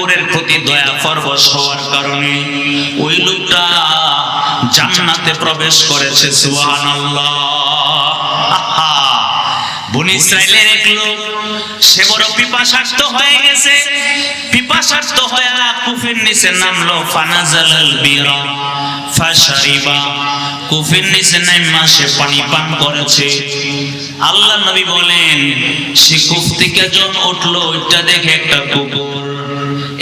কুকুরের প্রতি দয়া পরবশ হওয়ার কারণে ওই লোকটা জান্নাতে প্রবেশ করেছে, সুবহানাল্লাহ। আহা! বনি হয়ে গেছে। হয়ে কুফের নিচে নামলো, ফানাজালাল কুফের নিচে সে পানি পান করেছে। আল্লাহ নবী বলেন, সে কুফ থেকে জন উঠল, ওইটা দেখে একটা কুকুর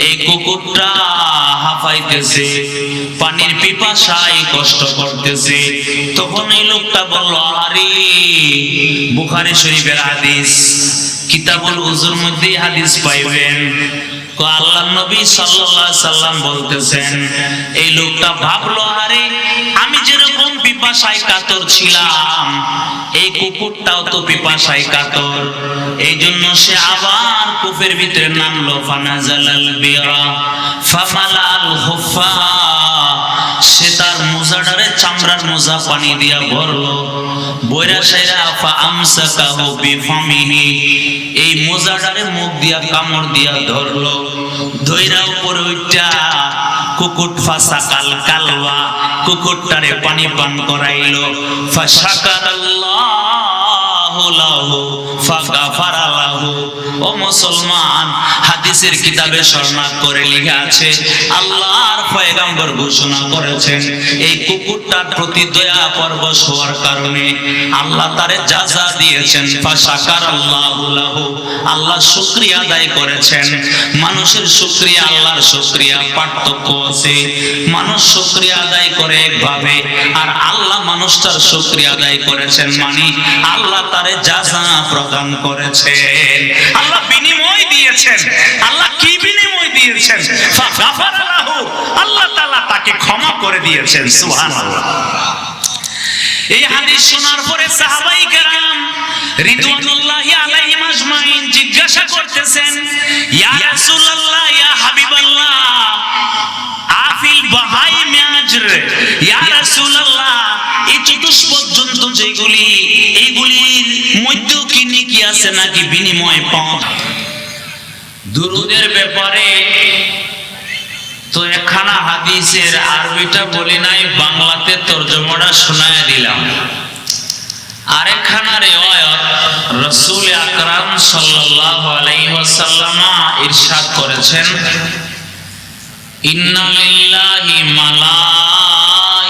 এই কুকুরটা হাফাইতেছে, পানির পিপাসায় কষ্ট করতেছে। তখন এই লোকটা বলল আরে বুখারি শরীফের হাদিস, কিতাবুল উজুর মধ্যে হাদিস পাইবেন। আল্লাহ নবী সাল্লাল্লাহু সাল্লাম বলতেছেন, এই লোকটা ভাবলো আরে পিপাসায় কাতর ছিলাম। এই কুকুরটাও তো পিপাসায় কাতর। এই জন্য সে আবার কূপের ভিতরে নামলো ফানাজালাল বিরা ফামালাল হুফা। সে তার মোজাটারে চামড়ার মোজা পানি দিয়া ভরলো। বৈরা সাইরা এই মোজাটারে মুখ দিয়া কামড় দিয়া ধরলো। ধইরা উপরে উঠা কুকুট ফাসা কাল কালওয়া কুকুরটারে পানি পান করাইলো। ফাগাফারা লাহু ও মুসলমান আল্লাহ মানুষের আল্লাহর পার্থক্য আছে। মানুষ শুকরিয়া আদায় করে একভাবে, আর আল্লাহ মানুষটার শুকরিয়া আদায় করেছেন মানে আল্লাহ তারে যাজা প্রদান করেছেন, আল্লাহ বিনিময় দিয়েছেন, আল্লাহ কি বিনিময় দিয়েছেন? আল্লাহ তাআলা তাকে ক্ষমা করে দিয়েছেন, সুবহানাল্লাহ। এই হাদিস শোনার পরে সাহাবাই কেরাম রিদওয়ানুল্লাহি আলাইহিম আজমাইন জিজ্ঞাসা করতেছেন, ইয়া রাসূলুল্লাহ, ইয়া হাবিবাল্লাহ আফিল বাহাই মেয়াজর, ইয়া রাসূলুল্লাহ এই চতুষ্পদ জন্তু যেগুলি আছে নাকি বিনিময় পাওয়া দুরুদের ব্যাপারে তো একখানা হাদিসের আরবিটা বলি নাই, বাংলাতে তর্জমাটা শোনায় দিলাম। আরেকখানা রেওয়ায়ত রসুল আকরাম সাল্লাল্লাহু আলাইহি ইরশাদ করেছেন ইন্না লিল্লাহি মালাইকাতান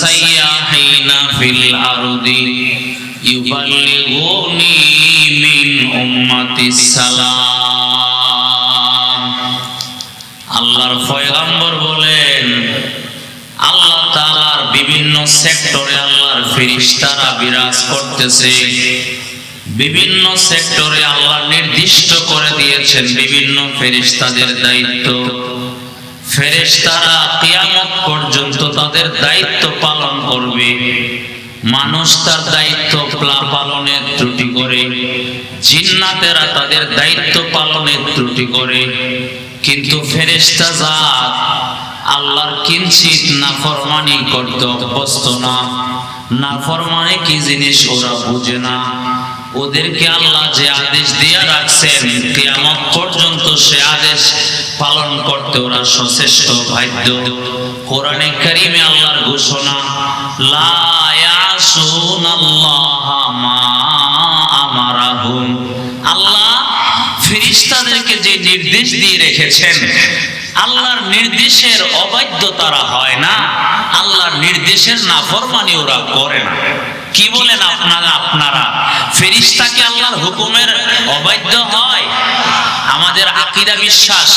সাইয়াহিনা ফিল আরদি। সালাম। আল্লাহর পয়গাম্বর বলেন, আল্লাহ তাআলার বিভিন্ন সেক্টরে আল্লাহর বিরাজ বিভিন্ন সেক্টরে আল্লাহ নির্দিষ্ট করে দিয়েছেন বিভিন্ন ফেরেশতাদের দায়িত্ব। ফেরেশতারা কিয়ামত পর্যন্ত তাদের দায়িত্ব পালন করবে। মানুষ তার দায়িত্ব প্লা- পালনের ত্রুটি করে। জিন্নাতেরা তাদের দায়িত্ব পালনের ত্রুটি করে। কিন্তু ফেরেশতা জাত আল্লাহর কিঞ্চিত নাফরমানি করতে অভ্যস্ত না। নাফরমানি কি জিনিস ওরা বুঝে না। ওদেরকে আল্লাহ যে আদেশ দিয়ে রাখছেন, কিয়ামত পর্যন্ত সে আদেশ পালন করতে ওরা সচেষ্ট, বাধ্য। কোরআনে কারিমে আল্লাহর ঘোষণা, লা আল্লাহ ফেরেশতাদেরকে যে নির্দেশ দিয়ে রেখেছেন, আল্লাহর নির্দেশের অবাধ্য তারা হয় না, আল্লাহর নির্দেশের ওরা বলেন আপনারা? আপনারা ফেরিস্তাকে আল্লাহর হুকুমের অবাধ্য হয়? আমাদের আকিদা বিশ্বাস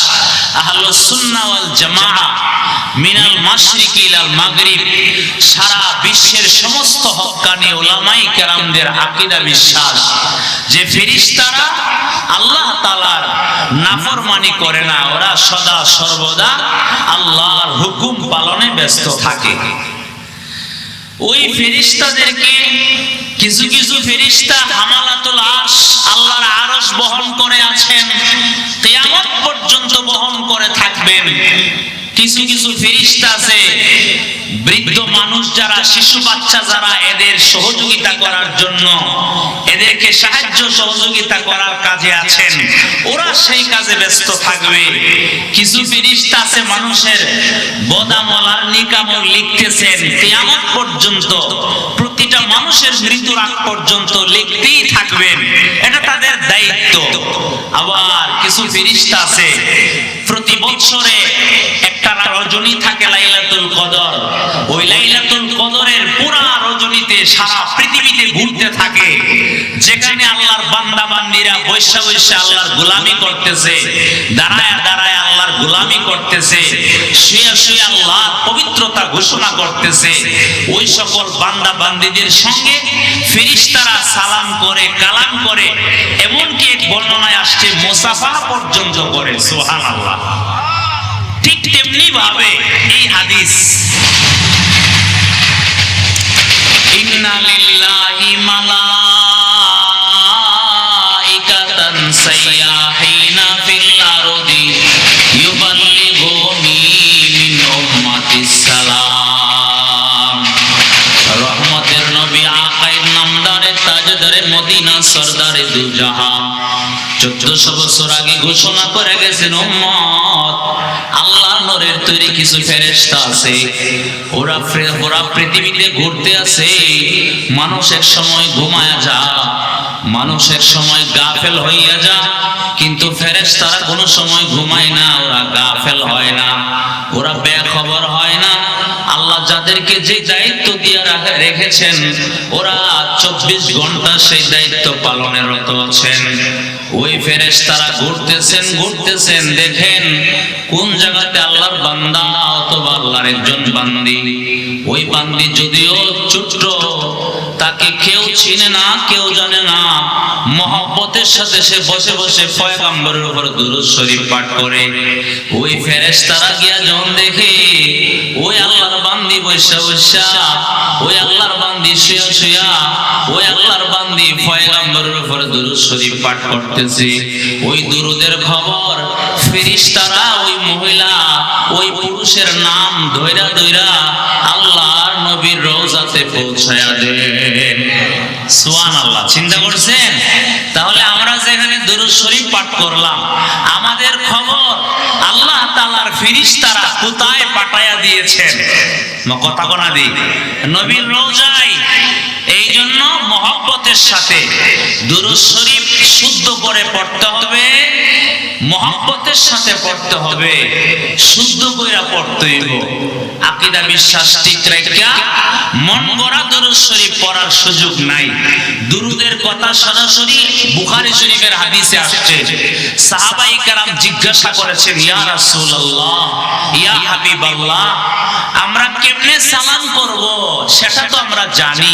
যে আল্লাহ করে না, ওরা সদা সর্বদা আল্লাহর হুকুম পালনে ব্যস্ত থাকে। ওই ফেরিস্তাদেরকে কিছু কিছু ফেরিস্তা হামালাতুল আরশ, আল্লাহর আরশ বহন করে আছেন, কিয়ামত পর্যন্ত বহন করে থাকবেন। কিছু কিছু ফেরিস্তা আছে, বৃদ্ধ মানুষ যারা, শিশু বাচ্চা যারা, এদের সহযোগিতা করার জন্য এদেরকে সাহায্য সহযোগিতা করার কাজে আছেন। ওরা সেই কাজে ব্যস্ত থাকবে। কিছু ফিরিস্তা আছে, মানুষের বদামল আর নিকামল লিখতেছেন। কিয়ামত পর্যন্ত প্রতিটা মানুষের মৃত্যুর আগ পর্যন্ত লিখতেই থাকবেন। এটা তাদের দায়িত্ব। আবার কিছু ফিরিস্তা আছে, প্রতি বছরে একটা রজনী থাকে লাইলাতুল কদর। ওই লাইলাতুল কদরের পুরা রজনীতে সারা ঘুরতে থাকে, যেখানে আল্লাহর বান্দা বান্দিরা বৈশা বৈশা আল্লাহর গোলামি করতেছে, দাঁড়ায় দাঁড়ায় আল্লাহর গোলামি করতেছে, শুয়ে শুয়ে আল্লাহর পবিত্রতা ঘোষণা করতেছে। ওই সকল বান্দা বান্দিদের সঙ্গে ফেরিস্তারা সালাম করে, কালাম করে, এমনকি এক বর্ণনায় আসছে, মোসাফা পর্যন্ত করে সোহান আল্লাহ ঠিক তেমনি ভাবে এই হাদিস ইন্না লিল্লাহি মালাইকাতান সাইয়াহিনা ফিল আরদি ইউবাল্লিগুনি রহমতের নবী আকাইদ নামদারে, তাজদারে, মদিনা সরদারে দুজাহান চোদ্দশো বছর আগে ঘোষণা করে গেছেন, উম্মত আল্লাহ নরের তৈরি কিছু ফেরেশতা আছে। ওরা ওরা পৃথিবীতে ঘুরতে আছে মানুষ এক সময় ঘুমায়া যা মানুষ এক সময় গাফেল হইয়া যা। কিন্তু ফেরেশতারা কোনো সময় ঘুমায় না, ওরা গাফেল হয় না, ওরা বেখবর হয় না। আল্লাহ যাদেরকে যে দায়িত্ব দিয়ে রাখা- রেখেছেন, ওরা চব্বিশ ঘণ্টা সেই দায়িত্ব পালনের রত আছেন। ওই ফেরেশতারা ঘুরতেছেন ঘুরতেছেন, দেখেন কোন জায়গাতে আল্লাহর বান্দা অথবা আল্লাহর একজন বান্দি। ওই বান্দি যদিও ছোট্ট তাকে কেউ চিনে না, কেউ জানে না। মহব্বতের সাথে সে বসে বসে পয়গাম্বরের উপর দুরূদ শরীফ পাঠ করে। ওই ফেরেশতারা গিয়া যখন দেখে, ওই আল্লাহর বান্দি বৈশা বৈশা, ওই আল্লাহর বান্দি শুয়া শুয়া, ওই আল্লাহর বান্দি পয়গাম্বরের উপর দুরূদ শরীফ পাঠ করতেছে। ওই দুরুদের খবর, ফেরেশতারা, ওই মহিলা, ওই পুরুষের নাম ধইরা আল্লাহর নবীর রওজাতে পৌঁছায়া দেন। সুবহানাল্লাহ, চিন্তা করছেন? তাহলে আমরা যেখানে দরুদ শরীফ পাঠ করলাম, আমাদের খবর আল্লাহ তালার তাআলার তারা কোথায় পাঠায়া দিয়েছেন? কথা কোনা দি। নবীর রওজায় এই জন্য মহব্বতের সাথে দুরূদ শরীফ শুদ্ধ করে পড়তে হবে, মহব্বতের সাথে পড়তে হবে, শুদ্ধ কইরা পড়তে হইব। আকীদা বিশ্বাস ঠিক রাখিয়া মন গড়া দুরূদ শরীফ পড়ার সুযোগ নাই। দুরুদের কথা সরাসরি বুখারী শরীফের হাদিসে আসছে। সাহাবাই কেরাম জিজ্ঞাসা করেছেন, ইয়া রাসূলুল্লাহ, ইয়া হাবিবাল্লাহ, আমরা কেমনে সালাম করব? সেটা তো আমরা জানি।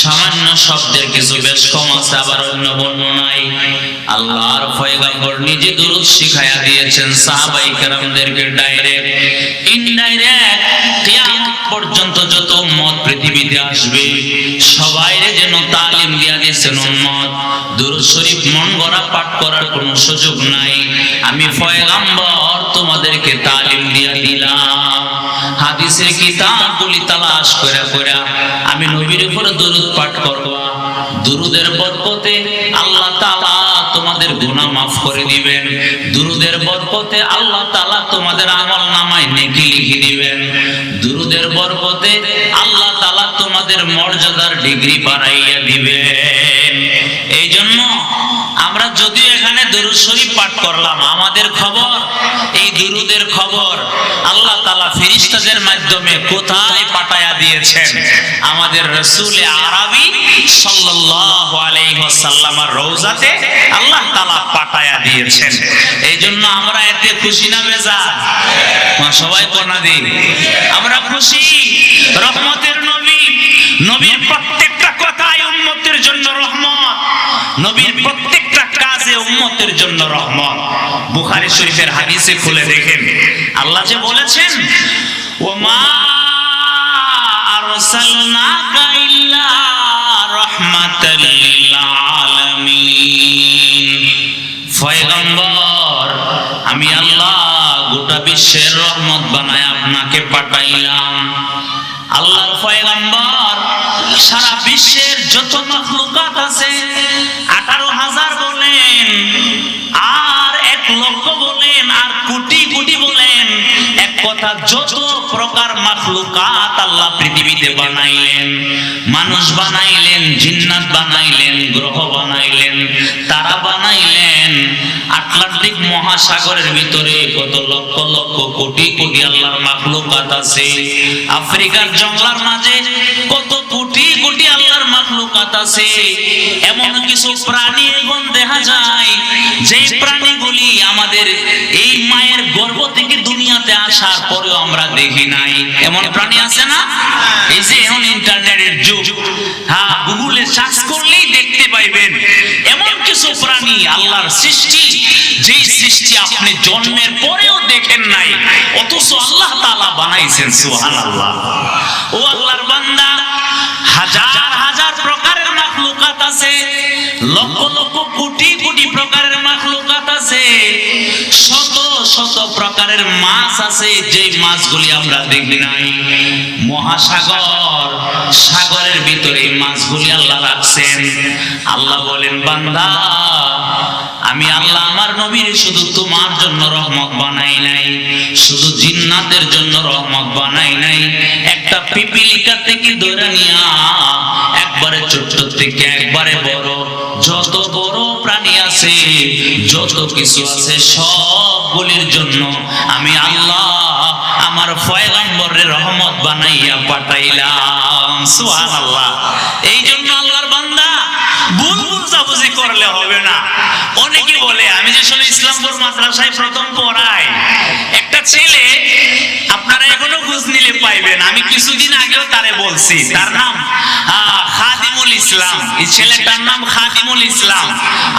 সামান্য শব্দের কিছু বেশ কম আছে, আবার অন্য বর্ণনায় আল্লাহর নিজে দুরূদ দিয়েছেন সাহাবাই ডাইরেক্ট। ইনডাইরেক্ট পর্যন্ত যত উম্মত পৃথিবীতে আসবে, সবাইরে যেন তালিম দিয়া দিয়েছেন উম্মত। দুরূদ শরীফ মন গড়া পাঠ করার কোনো সুযোগ নাই। আমি পয়গম্বর তোমাদেরকে তালিম দিয়া হাদিসের কিতাবগুলি তালাশ করে করে আমি নবীর উপরে দুরূদ পাঠ করবা। দুরুদের বরকতে আল্লাহ তাআলা তোমাদের গুনাহ মাফ করে দিবেন। দুরুদের বরকতে আল্লাহ তাআলা তোমাদের আমল নামায় নেকি লিখে দিবেন। দুরুদের বরকতে আল্লাহ তাআলা তোমাদের মর্যাদার ডিগ্রি বাড়াইয়া দিবেন। এই জন্য আমরা যদি এখানে দুরুদ শরীফ পাঠ করলাম, আমাদের খবর, এই দুরুদের খবর ফেরেশতাদের মাধ্যমে কোথায় পাঠায়া দিয়েছেন? আমাদের রসুল আরবি ওয়াসাল্লামের রওজাতে আল্লাহ তাআলা পাঠায়া দিয়েছেন। এই জন্য আমরা এতে খুশি না বেজার? মা, সবাই কোনা দিন। আমরা খুশি। রহমতের নবী। নবীর প্রত্যেকটা কথায় উম্মতের জন্য রহমত। নবীর প্রত্যেকটা কাজে উম্মতের জন্য রহমত। বুখারী শরীফের হাদিসে খুলে দেখেন। আল্লাহ যে বলেছেন রাহমাতাল লিল আলামিন আমি আল্লাহ গোটা বিশ্বের রহমত বানায় আপনাকে পাঠাইলাম। আল্লাহর পয়গম্বর সারা বিশ্বের যত মাখলুকাত আছে, আঠারো হাজার বলেন, আর এক লক্ষ বলেন, আর কোটি কোটি বলেন কথা যত প্রকার মাখলুকাত আল্লাহ পৃথিবীতে বানাইলেন, মানুষ বানাইলেন, জিন্নাত বানাইলেন, গ্রহ বানাইলেন, তারা বানাইলেন, আটলান্টিক মহাসাগরের ভিতরে কত লক্ষ লক্ষ কোটি কোটি আল্লাহর মাখলুকাত আছে। আফ্রিকার জঙ্গলার মাঝে কত কোটি কোটি আল্লাহর মাখলুকাত আছে। এমন কিছু প্রাণী এখন দেখা যায়, যে প্রাণীগুলি আমাদের এই মায়ের দুনিয়াতে আসার পরেও আমরা দেখি নাই। এমন প্রাণী আছে না? এই যে এখন ইন্টারনেটের যুগ। হ্যাঁ গুগলে সার্চ করলেই দেখতে পাইবেন। এমন কিছু প্রাণী আল্লাহর সৃষ্টি, যেই সৃষ্টি আপনি জন্মের পরেও দেখেন নাই। অথচ আল্লাহ তাআলা বানাইছেন, সুবহানাল্লাহ। ও আল্লাহর বান্দা, হাজার হাজার প্রকারের মাখলুকাত আছে। লক্ষ লক্ষ কোটি কোটি প্রকারের মাখলুকাত আছে। শত শত প্রকারের মাছ আছে যে মাছগুলি আমরা দেখি নাই। মহাসাগর, সাগরের ভিতরে মাছগুলি আল্লাহ রাখছেন। আল্লাহ বলেন, বান্দা, আমি আল্লাহ আমার নবীর শুধু তোমার জন্য রহমত বানাই নাই, শুধু জিন্নাতের জন্য রহমত বানাই নাই। একটা পিপিলিকা থেকে ধরে নিয়া, একবারে ছোট থেকে একবারে বড় যত বড় প্রাণী আছে, যত কিছু আছে সবগুলির জন্য আমি আল্লাহ আমার ফয়গম্বরের রহমত বানাইয়া পাঠাইলাম। সুবহানাল্লাহ। এই জন্য আল্লাহর বান্দা ভুল বুঝাবুঝি করলে হবে না। বলে, আমি যে সময় ইসলামপুর মাদ্রাসায় প্রথম পড়াই একটা ছেলে আপনারা এখনও খোঁজ নিলে পাইবেন, আমি কিছুদিন আগেও তারে বলছি, তার নাম খাদিমুল ইসলাম। এই ছেলেটার নাম খাদিমুল ইসলাম,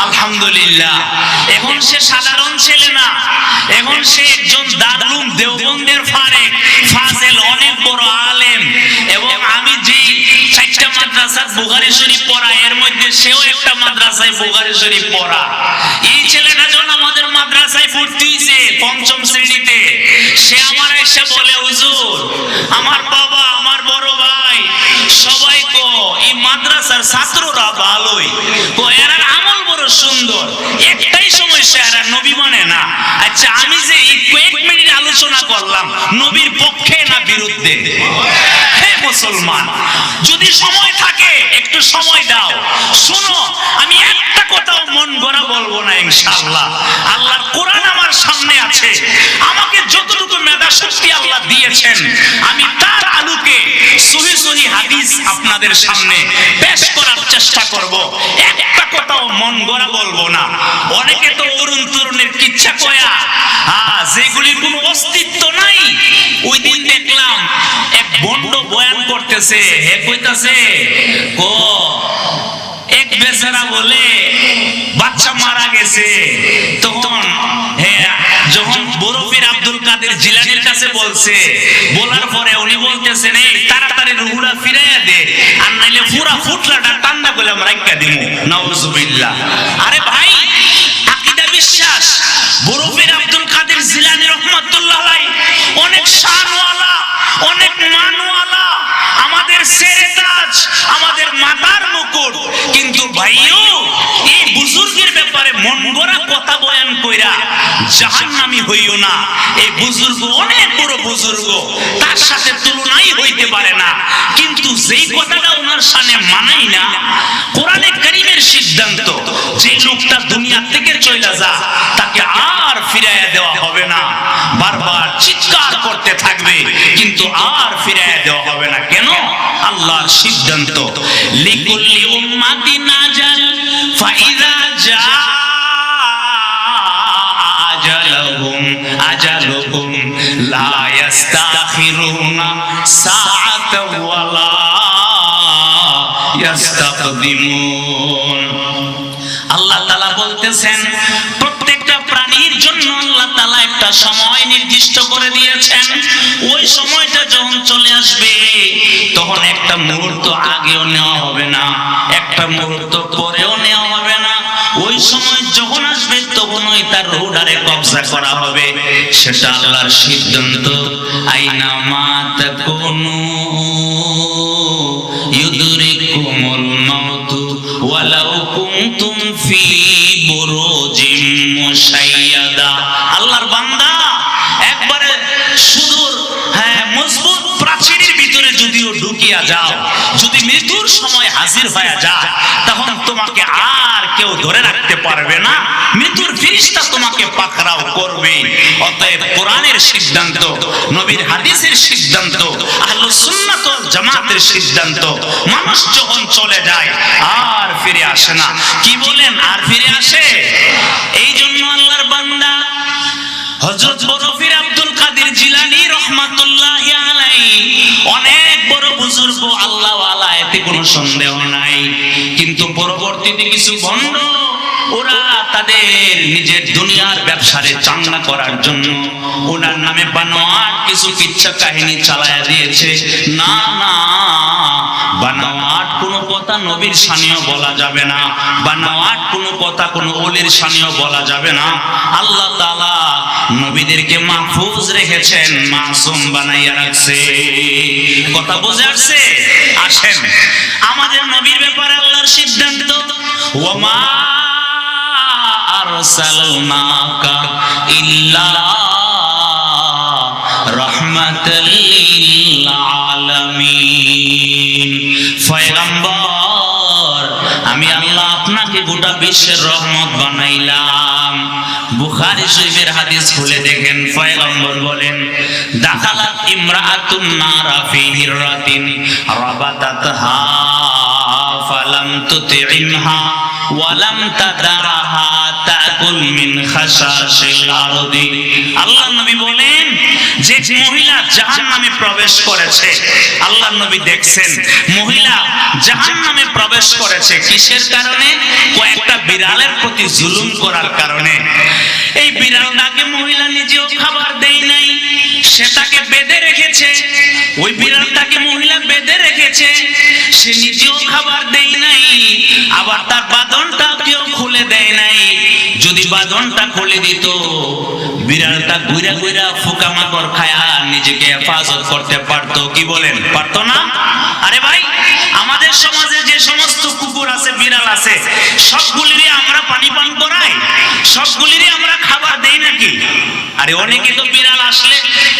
আলহামদুলিল্লাহ। এখন সে সাধারণ ছেলে না, এখন সে একজন দারুম দেওবন্দের ফারেক, ফাজেল অনেক বড় আলেম, এবং আমি যে মাদ্রাসার বুখারী শরীফ পড়া, এর মধ্যে সেও একটা মাদ্রাসায় বুখারী শরীফ পড়া। এই ছেলেটা যখন আমাদের মাদ্রাসায় ভর্তি হয়েছে পঞ্চম শ্রেণীতে, সে আমার এসে বলে, হুজুর, আমার বাবা, আমার বড় ভাই সবাই কো এই মাদ্রাসার ছাত্ররা ভালোই। তো এরা আমল বড় সুন্দর। একটাই সমস্যা এরা নবী মানে না। আচ্ছা আমি যে এই আলোচনা করলাম, নবীর পক্ষে না বিরুদ্ধে? হে মুসলমান, যদি সময় থাকে, একটু সময় দাও। শোনো, আমি একটা কথাও মন গড়া বলব না, ইনশাআল্লাহ। আল্লাহর কোরআন আমার সামনে আছে। আমাকে যতটুকু মেধা শক্তি আল্লাহ দিয়েছেন, আমি আলোকে সহি সহি হাদিস আপনাদের সামনে পেশ করার চেষ্টা করব। একটা কথাও মন গড়া বলব না। অনেকে তো অরুণ তরুণের কিচ্ছা অস্তিত্ব নাই। ওই দেখলাম এক বন্ড বয়ান করতেছে, হে কইতাছে ও এক বেচারা বলে, বাচ্চা মারা গেছে। তখন বলছে। বলার পরে উনি বলতেছেন, এই তাড়াতাড়ি রুহুরা ফিরাইয়া দে, আর নাইলে পুরা ফুটলাটা ঠান্ডা করে আমরা রাখা দিমু। নাউজুবিল্লাহ। আরে ভাই, আকিদা বিশ্বাস। বরফির আব্দুল কাদের জিলানি রহমাতুল্লাহ আলাই অনেক শানওয়ালা, অনেক মানওয়ালা, আমাদের সেরেতাজ, আমাদের মাতার মুকুট। কিন্তু ভাইও, এই বুজুর্গের ব্যাপারে মন গড়া কথা বয়ান কইরা জাহান্নামী হইও না। এই বুজুর্গ অনেক বড় বুজুর্গ, তার সাথে তুলনাই হইতে পারে না। কিন্তু যেই কথাটা ওনার সামনে মানাই না, কোরআনে কারীমের সিদ্ধান্ত, যে লোকটা দুনিয়া থেকে চলে যা, তাকে আর ফিরাইয়া দেওয়া হবে না। বারবার চিৎকার করতে থাকবে, কিন্তু আর ফিরাইয়া দেওয়া হবে না। কেন? আল্লাহ আল্লাহর সিদ্ধান্ত। লিকুল্লি উম্মাতিন আজাল, ফাইদা আজালহুম, আজালুহুম, লা ইস্তাখিরুনা ওয়ালা ইস্তাকদিমুন আল্লাহ তাআলা বলতেছেন, প্রত্যেকটা প্রাণীর জন্য আল্লাহ তাআলা একটা সময় নির্দিষ্ট করে দিয়েছেন। ওই সময়টা যখন চলে আসবে, তখন একটা মুহূর্ত আগেও নেওয়া হবে না, একটা মুহূর্ত পরেও নেওয়া হবে সময় যখন আসবে, তখন ওই তার রোডারে কবজা করা হবে। সেটা আল্লাহর সিদ্ধান্ত। আইনা মা তাকুনু ইউদরিকুমুল মাউতু ওয়ালাউ কুনতুম ফি বুরুজিম মুশাইয়াদা। আল্লাহর বান্দা, একবারে সুদূর হ্যাঁ মজবুত প্রাচীরের ভিতরে যদিও ঢুকিয়া যাও, যদি মৃত্যুর সময় হাজির হয়ে যায়, তখন তোমাকে আর কেউ ধরে রাখতে পারবে না। মৃত্যুর ফিরিস্তা তোমাকে পাকড়াও করবে। অতএব কোরআনের সিদ্ধান্ত, নবীর হাদিসের সিদ্ধান্ত, আহলুস সুন্নাত জামাতের সিদ্ধান্ত, মানুষ যখন চলে যায়, আর ফিরে আসে না। কি বলেন, আর ফিরে আসে? এই জন্য আল্লাহর বান্দা হযরত বরফির আব্দুল কাদের জিলানী রহমাতুল্লাহ আলাই অনেক বড় বুজুর্গ আল্লাহ ওয়ালা এতে কোনো সন্দেহ নাই। পরবর্তীতে কিছু ভণ্ড ওরা তাদের নিজের দুনিয়ার ব্যবসারে চাঙ্গা করার জন্য ওনার নামে বানোয়াট কিছু কিচ্ছা কাহিনী চালায়া দিয়েছে। না না, বানোয়াট কোনো কথা নবীর সানিও বলা যাবে না। বানোয়াট কোনো কথা কোনো ওলির সানিও বলা যাবে না। আল্লাহ নবীদেরকে মাহফুজ রেখেছেন, মাসুম বানাইয়া রাখছে। কথা বুঝে আসছে? আসেন। আমাদের নবীর ব্যাপারে আল্লাহর সিদ্ধান্ত আমি আল্লাহ আপনাকে গোটা বিশ্বের রহমত বানাইলাম। বুখারী শরীফের হাদিস খুলে দেখেন পয়গম্বর বলেন, দাখালাত ইমরাআতুন নারা ফি হিররাতিন ফালাম তুতি'মহা ওয়ালাম তাদারাহা তাকুল মিন খাশাশিল আরদি আল্লাহ নবী বলেন, যে মহিলা জাহান্নামে প্রবেশ করেছে, আল্লাহ নবী দেখছেন, মহিলা জাহান্নামে প্রবেশ করেছে কিসের কারণে? কয়েকটা বিড়ালের প্রতি জুলুম করার কারণে। এই বিড়ালটাকে মহিলা নিজেও খাবার দেয় নাই সেটাকে বেঁধে রেখেছে, ওই বিড়ালটাকে মহিলা বেঁধে রেখেছে সে নিজেও খাবার দেয় নাই, আবার তার বাঁধনটা কেউ খুলে দেয় নাই। যদি বাঁধনটা খুলে দিত, বিড়ালটা গুইরা গুইরা ফুকা মাকড় খায়া নিজেকে হেফাজত করতে পারতো। কি বলেন? পারতো না? আরে ভাই, আমাদের সমাজে যে সমস্ত কুকুর আছে, বিড়াল আছে, সবগুলিরই আমরা পানি পান করাই, সবগুলিরই আমরা খাবার দেই নাকি? আরে অনেকে তো বিড়াল আসলে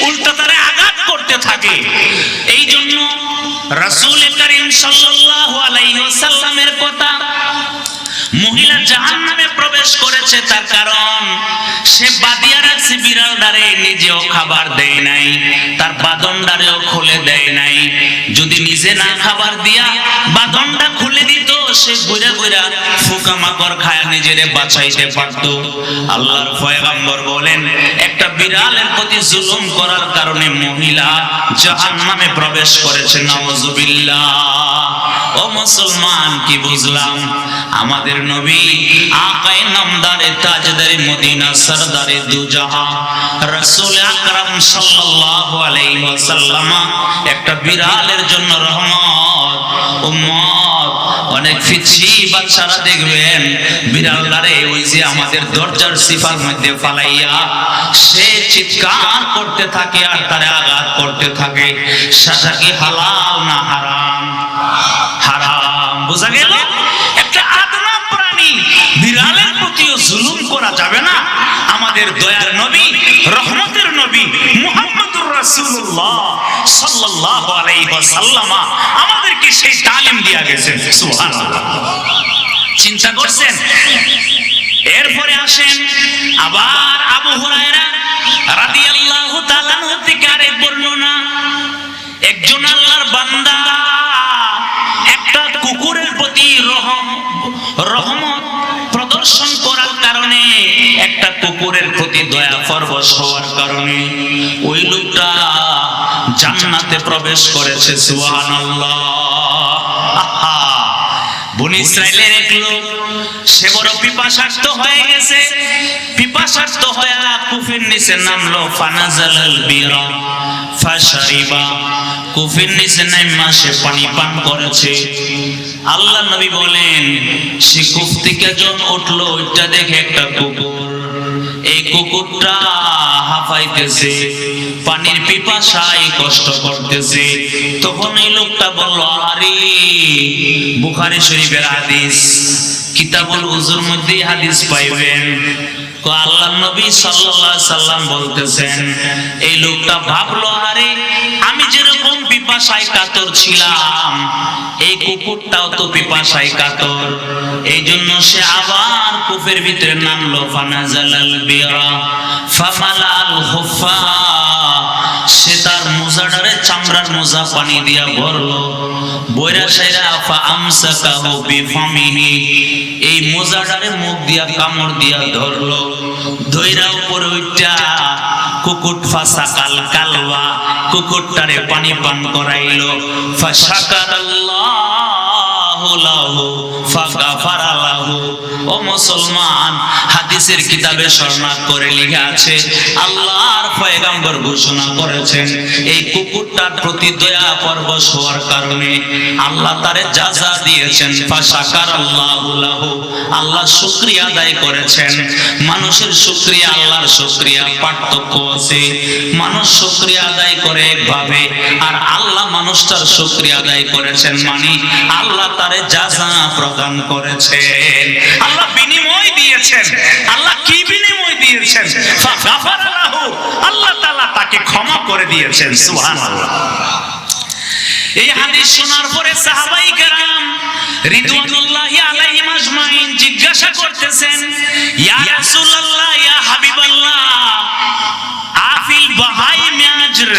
উল্টা তারে আঘাত করতে থাকে। এই জন্য রাসূল করিম সাল্লাল্লাহু আলাইহি ওয়াসাল্লামের কথা মহিলা জাহান্নামে প্রবেশ করেছে তার কারণ। সে বাদিয়া রাখছে বিড়াল ডারে নিজেও খাবার দেয় নাই, তার বাদন ডারেও খুলে দেয় নাই। যদি নিজে না খাবার দিয়া বাদনটা খুলে দিত, সে গুইরা গুইরা ফুকা মাকড় খায়, নিজেরে বাঁচাইতে পারত। আল্লাহর পয়গম্বর বলেন, একটা বিড়ালের প্রতি জুলুম করার কারণে মহিলা জাহান্নামে প্রবেশ করেছে, নাউজুবিল্লাহ। ও মুসলমান, কি বুঝলাম? আমাদের নবী আকাই নামদারে, তাজদারে, মদিনা সরদারে, দুজাহা। সাল্লাল্লাহু আলাইহি ওয়াসাল্লাম একটা বিড়ালের জন্য রহমত, উম্মত। অনেক বাচ্চারা দেখবেন ওই যে আমাদের দরজার সিফার মধ্যে ফালাইয়া সে চিৎকার করতে থাকে আর তারে আঘাত করতে থাকে। সেটা কি হালাল না হারাম? বোঝা গেল, একটা আদনা প্রাণী বিড়ালের প্রতিও জুলুম করা যাবে না। আমাদের দয়ার নবী, রহমতের নবী মুহাম্মদুর রাসূলুল্লাহ সাল্লাল্লাহু আলাইহি ওয়াসাল্লাম আমাদেরকে সেই তালিম দিয়া গেছেন। সুবহানাল্লাহ। চিন্তা করছেন? এরপরে আসেন আবার আবু হুরায়রা রাদিয়াল্লাহু তাআলা থেকে আরেক বর্ণনা। একজন আল্লাহর বান্দা রহমত প্রদর্শন করার কারণে একটা কুকুরের প্রতি দয়া পরবশ হওয়ার কারণে ওই লোকটা জান্নাতে প্রবেশ করেছে, সুবহানাল্লাহ। আহা! বনি ইসরায়েলের এক লোক, সে বড় পিপাসার্থ হয়ে গেছে। পিপাসার্থ হয়ে কুফির নিচে নামলো, ফানাজালাল বিরা ফাশারিবা। কুফির নিচে নাইমা সে পানি পান করেছে। আল্লাহ নবী বলেন, সে কুফ থেকে যখন উঠল, ওইটা দেখে একটা কুকুর। এই কুকুরটা হাঁপাইতেছে পানির পিপাসায় কষ্ট করতেছে। তখন এই লোকটা বলল আরে বুখারী শরীফের হাদিস, কিতাবুল উজুর মধ্যে হাদিস পাইবেন। আল্লাহ নবী সাল্লাল্লাহু আলাইহি সাল্লাম বলতেছেন, এই লোকটা ভাবলো আরে পিপাসায় কাতর ছিলাম। এই কুকুরটাও তো পিপাসায় কাতর। এই জন্য সে আবার ভিতরে নামলো ফানাজালাল হুফা। সে তার মোজাডারে চামড়ার মোজা পানি দিয়া ভরলো। বৈরা সাইরা, ফা আমসাকাহু বিফামিহি এই মোজাডারে মুখ দিয়া কামড় দিয়া ধরলো। ধইরা উপরে উইটা কুকুট ফাসা কাল কালবা কুকুরটারে পানি পান করাইলো। ফাশাকারাল্লাহু লাহু ফাগাফারা লাহু ও মুসলমান, হাদিসের কিতাবে স্বর্ণাক করে লেখা আছে, আল্লাহর পয়গাম্বর ঘোষণা করেছেন, এই কুকুরটার প্রতি দয়া হওয়ার কারণে আল্লাহ তারে যাজা দিয়েছেন, ফাশাকার আল্লাহু শুকরিয়া আদায় করেছেন। মানুষের শুকরিয়া আল্লাহর শুকরিয়া পার্থক্য আছে। মানুষ শুকরিয়া আদায় করে একভাবে, আর আল্লাহ মানুষটার শুকরিয়া আদায় করেছেন মানে আল্লাহ তারে যাজা প্রদান করেছেন। আল্লাহ বিনিময় দিয়েছেন। আল্লাহ কি বিনিময় দিয়েছেন? আল্লাহ তাআলা তাকে ক্ষমা করে দিয়েছেন, সুবহানাল্লাহ। এই হাদিস শোনার পরে সাহাবাই কেরাম রিদওয়ানুল্লাহি আলাইহিম আজমাইন জিজ্ঞাসা করতেছেন, ইয়া রাসূলুল্লাহ, ইয়া হাবিবাল্লাহ, আফিল বাহাই মেয়াজর?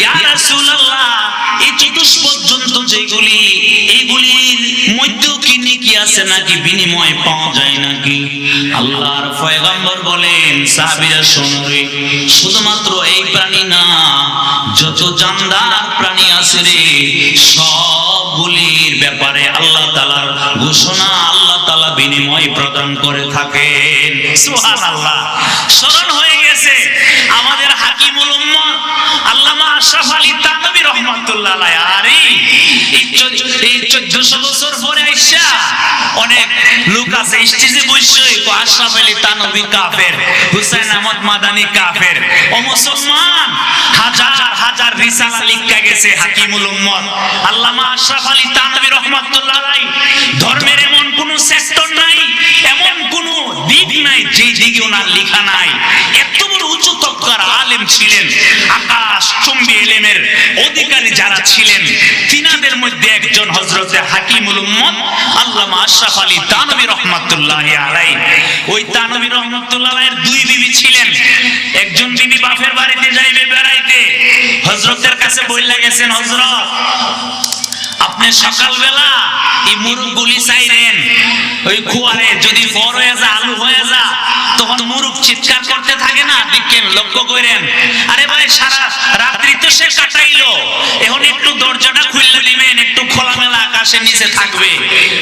ইয়া রাসূলুল্লাহ, এই চতুষ্পদ জন্তু যেগুলি, এইগুলির মধ্যে আছে নাকি বিনিময় পাওয়া যায় নাকি? আল্লাহর পয়গম্বর বলেন, সাহাবীরা শুনরে শুধুমাত্র এই প্রাণী না, যত জানদার প্রাণী আছে রে, সবগুলির ব্যাপারে আল্লাহ তাআলার ঘোষণা আল্লাহ তাআলা বিনিময় প্রদান করে থাকেন। সুবহানাল্লাহ। স্মরণ হয়ে গেছে। আমাদের হাকিমুল আল্লামা আশরাফ আলী রহমাতুল্লাহ আলাইহি। আরে, এই 1400 বছর পরে আইসা অনেক লোক আছে স্টেজে আশরাফ আলী কাফের, হুসাইন আহমদ কাফের। ও মুসলমান, হাজার হাজার রিসালা লিখা গেছে হাকিমুল উম্মত আল্লামা আশরাফ আলী রহমাতুল্লাহ আলাইহি। ধর্মের এমন কোন সেক্টর নাই, এমন কোন দিক নাই যে দিকে ওনার লেখা নাই। এত বড় উঁচু তক্কার আলেম ছিলেন, আকাশ চুম্বি এলেমের অধিকারী যারা ছিলেন, তিনাদের মধ্যে একজন হজরতে হাকিমুল উম্মত, আল্লামা আশরাফ আলী তানভী রহমাতুল্লাহ আলাই ওই তানভী রহমাতুল্লাহ আলাইহির দুই বিবি ছিলেন। একজন বিবি বাপের বাড়িতে যাইবে বেড়াইতে। হজরতের কাছে বইলা গেছেন হজরত আপনি সকালবেলা এই মুরগ গুলি চাইলেন ওই কুয়ারে যদি বড় হয়ে যা আলু হয়ে যা তখন মুরগ চিৎকার করতে থাকে না? দেখেন লক্ষ্য করেন। আরে ভাই, সারা রাত্রি তো সে কাটাইলো। এখন একটু দরজাটা খুললে দিবেন একটু খোলামেলা আকাশের নিচে থাকবে।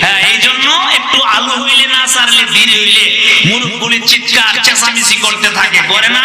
হ্যাঁ এই জন্য একটু আলু হইলে না, সারলে দেরি হইলে মুরগ গুলি চিৎকার, চেঁচামেচি করতে থাকে। করে না?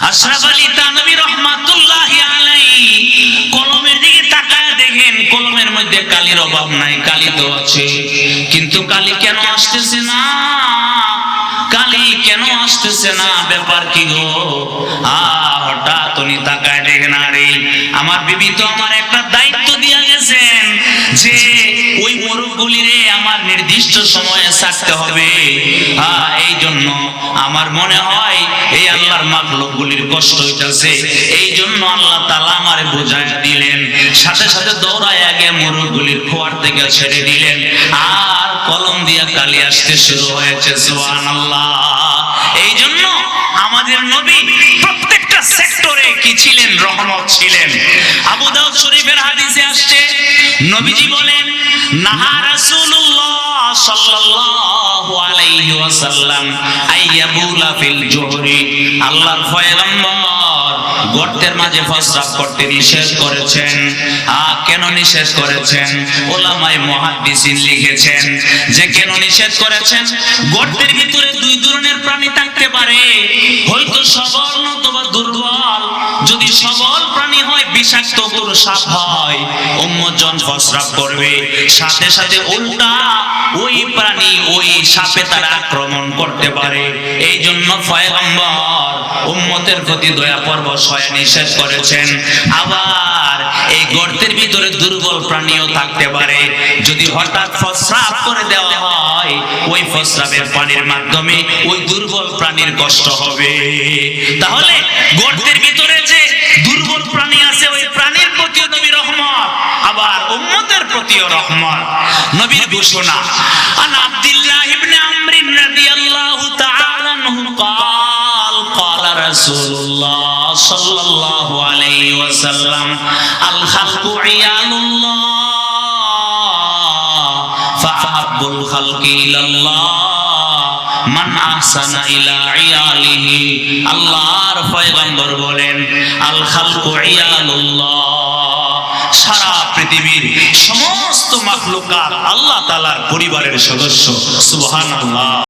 আশরাফ আলী রহমাতুল্লাহ আলাইহি কলমের দিকে তাকায় দেখেন, কলমের মধ্যে কালির অভাব নাই, কালি তো আছে। কিন্তু কালি কেন আসতেছে না? কালি কেন আসতেছে না? ব্যাপার কি গো? আ, হঠাৎ উনি তাকায় দেখেন, আরে, আমার বিবি তো আমার একটা দায়িত্ব যে ওই মুরগগুলি রে আমার নির্দিষ্ট সময়ে ছাড়তে হবে। হ্যাঁ এই জন্য আমার মনে হয় এই আল্লাহর মাখলুকগুলির কষ্ট হইতাছে। এই জন্য আল্লাহ তাআলা আমারে বোঝায় দিলেন, সাথে সাথে দৌড়ায় আগে মুরগগুলির খোয়ার থেকে ছেড়ে দিলেন। আর কলম দিয়া কালি আসতে শুরু হয়েছে, সুবহানাল্লাহ। এই জন্য আমাদের নবী প্রত্যেকটা সেক্টরে কি ছিলেন? রহমত ছিলেন। আবু দাউদ শরীফের হাদিসে আসছে নবীজি বলেন নাহা রাসূলুল্লাহ সাল্লাল্লাহু আলাইহি ওয়াসাল্লাম আইয়াবুলা ফিল জুহরি। আল্লাহর পয়গম্বর গর্তের মাঝে প্রস্রাব করতে নিষেধ করেছেন। আ, কেন নিষেধ করেছেন? ওলামায়ে মুহাদ্দিসিন লিখেছেন যে, কেন নিষেধ করেছেন? গর্তের ভিতরে দুই ধরনের প্রাণী থাকতে পারে। হয়তো সবল নতুবা দুর্বল। যদি সবল প্রাণী হয়, বিষাক্ত গরু সাপ হয়। উম্মজন প্রস্রাব করবে সাথে সাথে উল্টা ওই প্রাণী ওই সাপে তারা আক্রমণ করতে পারে। এই জন্য পয়গম্বর, উম্মতের প্রতি দয়া পরবশ হয়ে। নিষেধ করেছেন আবার এই গর্তের ভিতরে দুর্বল প্রাণীও থাকতে পারে যদি হঠাৎ প্রস্রাব করে দেওয়া হয় ওই প্রস্রাবের পানির মাধ্যমে ওই দুর্বল প্রাণীর কষ্ট হবে তাহলে গর্তের ভিতরে যে দুর্বল প্রাণী আছে ওই প্রাণীর প্রতিও নবী রহমত আবার উম্মতের প্রতিও রহমত নবীর ঘোষণা আন আব্দুল্লাহ ইবনে আমর রাদিয়াল্লাহু তাআলা আনহু قال قال رسول الله সাল্লাল্লাহু আলাইহি ওয়াসাল্লাম, আল ফাহাব্বুল খালকি ইলাল্লাহ, মান আহসানা ইলা ইয়ালিহি আল্লাহর পয়গম্বর বলেন, আল খালকু ইয়ানুল্লাহ সারা পৃথিবীর সমস্ত মাখলুকাত আল্লাহ তালার পরিবারের সদস্য, সুবহানাল্লাহ।